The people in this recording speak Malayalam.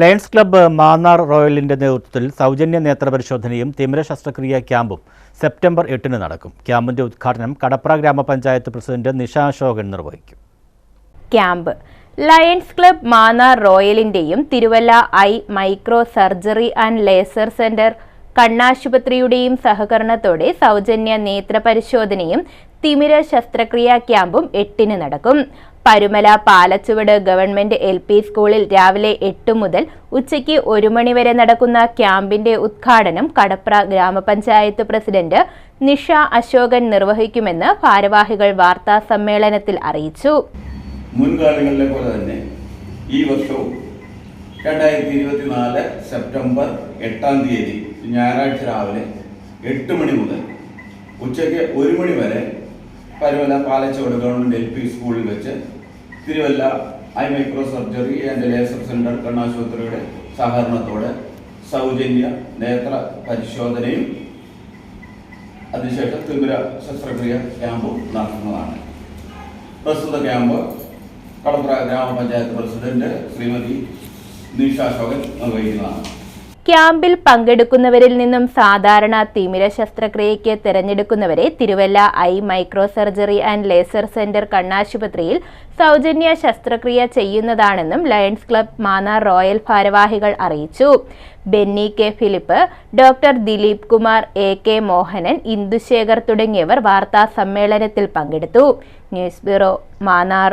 ലയൺസ് ക്ലബ്ബ് മാന്നാർ റോയലിന്റെ നേതൃത്വത്തിൽ സൗജന്യ നേത്രപരിശോധനയും തിമിര ശസ്ത്രക്രിയ ക്യാമ്പും സെപ്റ്റംബർ എട്ടിന് നടക്കും. ക്യാമ്പിന്റെ ഉദ്ഘാടനം കടപ്ര ഗ്രാമപഞ്ചായത്ത് പ്രസിഡന്റ് നിഷ അശോകൻ നിർവഹിക്കും. Camp. Lions club Mannar റോയലിന്റെയും Thiruvalla eye micro surgery and laser centre കണ്ണാശുപത്രിയുടെയും സഹകരണത്തോടെ സൗജന്യ നേത്ര പരിശോധനയും തിമിര ശസ്ത്രക്രിയ ക്യാമ്പും എട്ടിന് നടക്കും. Parumala Palachuvadu government L P സ്കൂളിൽ രാവിലെ എട്ട് മുതൽ ഉച്ചയ്ക്ക് ഒരു മണിവരെ നടക്കുന്ന ക്യാമ്പിന്റെ ഉദ്ഘാടനം കടപ്ര ഗ്രാമപഞ്ചായത്ത് പ്രസിഡന്റ് നിഷ അശോകൻ നിർവഹിക്കുമെന്ന് ഭാരവാഹികൾ വാർത്താ സമ്മേളനത്തിൽ അറിയിച്ചു. മുൻകാലങ്ങളിലെ പോലെ തന്നെ ഈ വർഷവും രണ്ടായിരത്തി ഇരുപത്തിനാല് സെപ്റ്റംബർ എട്ടാം തീയതി ഞായറാഴ്ച രാവിലെ എട്ട് മണി മുതൽ ഉച്ചയ്ക്ക് ഒരു മണി വരെ Parumala Palachuvadu government L P സ്കൂളിൽ വെച്ച് Thiruvalla eye micro surgery and laser centre കണ്ണാശുപത്രിയുടെ സഹകരണത്തോടെ സൗജന്യ നേത്ര പരിശോധനയും അതിനുശേഷം തിമിര ശസ്ത്രക്രിയ ക്യാമ്പും നടത്തുന്നതാണ്. പ്രസ്തുത ക്യാമ്പ് കടപ്പുറ ഗ്രാമപഞ്ചായത്ത് പ്രസിഡന്റ് ശ്രീമതി നിഷ അശോകൻ നിർവഹിക്കുന്നതാണ്. ക്യാമ്പിൽ പങ്കെടുക്കുന്നവരിൽ നിന്നും സാധാരണ തിമിര ശസ്ത്രക്രിയയ്ക്ക് തിരഞ്ഞെടുക്കുന്നവരെ Thiruvalla eye micro surgery and laser centre കണ്ണാശുപത്രിയിൽ സൗജന്യ ശസ്ത്രക്രിയ ചെയ്യുന്നതാണെന്നും ലയൺസ് ക്ലബ് മാനാർ റോയൽ ഭാരവാഹികൾ അറിയിച്ചു. Benny K Philip doctor Dileep Kumar A K Mohanan Indushekhar തുടങ്ങിയവർ വാർത്താ സമ്മേളനത്തിൽ പങ്കെടുത്തു. News bureau Mannar.